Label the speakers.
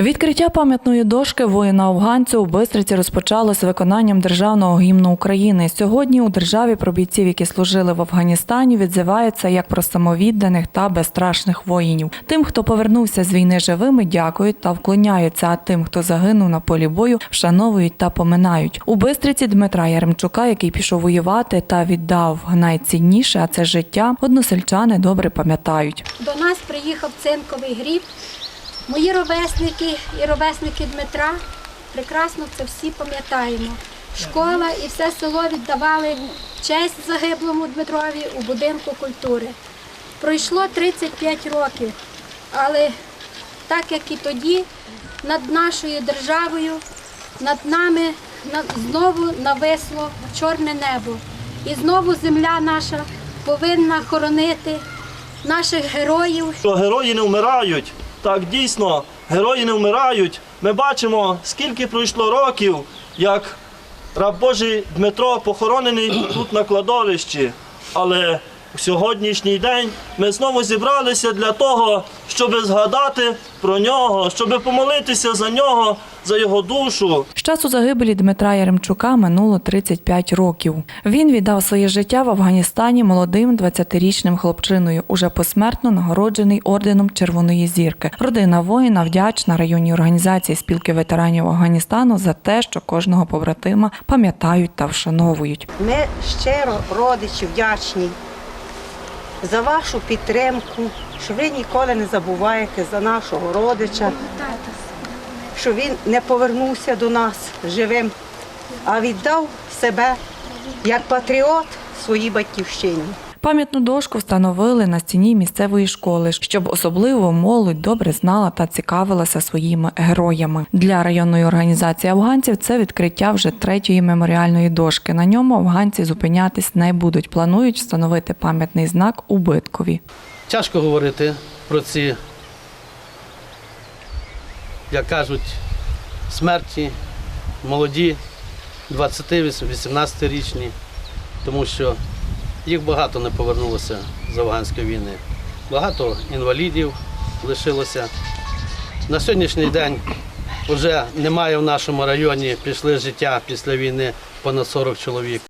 Speaker 1: Відкриття пам'ятної дошки воїна афганцю у Бистриці розпочалося виконанням державного гімну України. Сьогодні у державі про бійців, які служили в Афганістані, відзиваються як про самовідданих та безстрашних воїнів. Тим, хто повернувся з війни живими, дякують та вклоняються. А тим, хто загинув на полі бою, вшановують та поминають. У Бистриці Дмитра Яремчука, який пішов воювати та віддав найцінніше, а це життя, односельчани добре пам'ятають.
Speaker 2: До нас приїхав цинковий гріб. Мої ровесники і ровесники Дмитра прекрасно це всі пам'ятаємо. Школа і все село віддавали честь загиблому Дмитрові у будинку культури. Пройшло 35 років, але так як і тоді, над нашою державою, над нами знову нависло чорне небо. І знову земля наша повинна хоронити наших героїв,
Speaker 3: герої не вмирають. Так, дійсно, герої не вмирають. Ми бачимо, скільки пройшло років, як раб Божий Дмитро похоронений тут на кладовищі. Але в сьогоднішній день ми знову зібралися для того, щоб згадати про нього, щоб помолитися за нього, за його душу.
Speaker 1: З часу загибелі Дмитра Яремчука минуло 35 років. Він віддав своє життя в Афганістані молодим 20-річним хлопчиною, уже посмертно нагороджений орденом Червоної зірки. Родина воїна вдячна районній організації спілки ветеранів Афганістану за те, що кожного побратима пам'ятають та вшановують.
Speaker 4: Ми щиро родичі вдячні за вашу підтримку, що ви ніколи не забуваєте за нашого родича, що він не повернувся до нас живим, а віддав себе як патріот своїй батьківщині.
Speaker 1: Пам'ятну дошку встановили на стіні місцевої школи, щоб особливо молодь добре знала та цікавилася своїми героями. Для районної організації афганців це відкриття вже третьої меморіальної дошки. На ньому афганці зупинятись не будуть. Планують встановити пам'ятний знак у Биткові.
Speaker 5: Тяжко говорити про ці, як кажуть, смерті, молоді, 20-18-річні, тому що їх багато не повернулося з афганської війни. Багато інвалідів лишилося. На сьогоднішній день вже немає в нашому районі, пішли життя після війни понад 40 чоловік.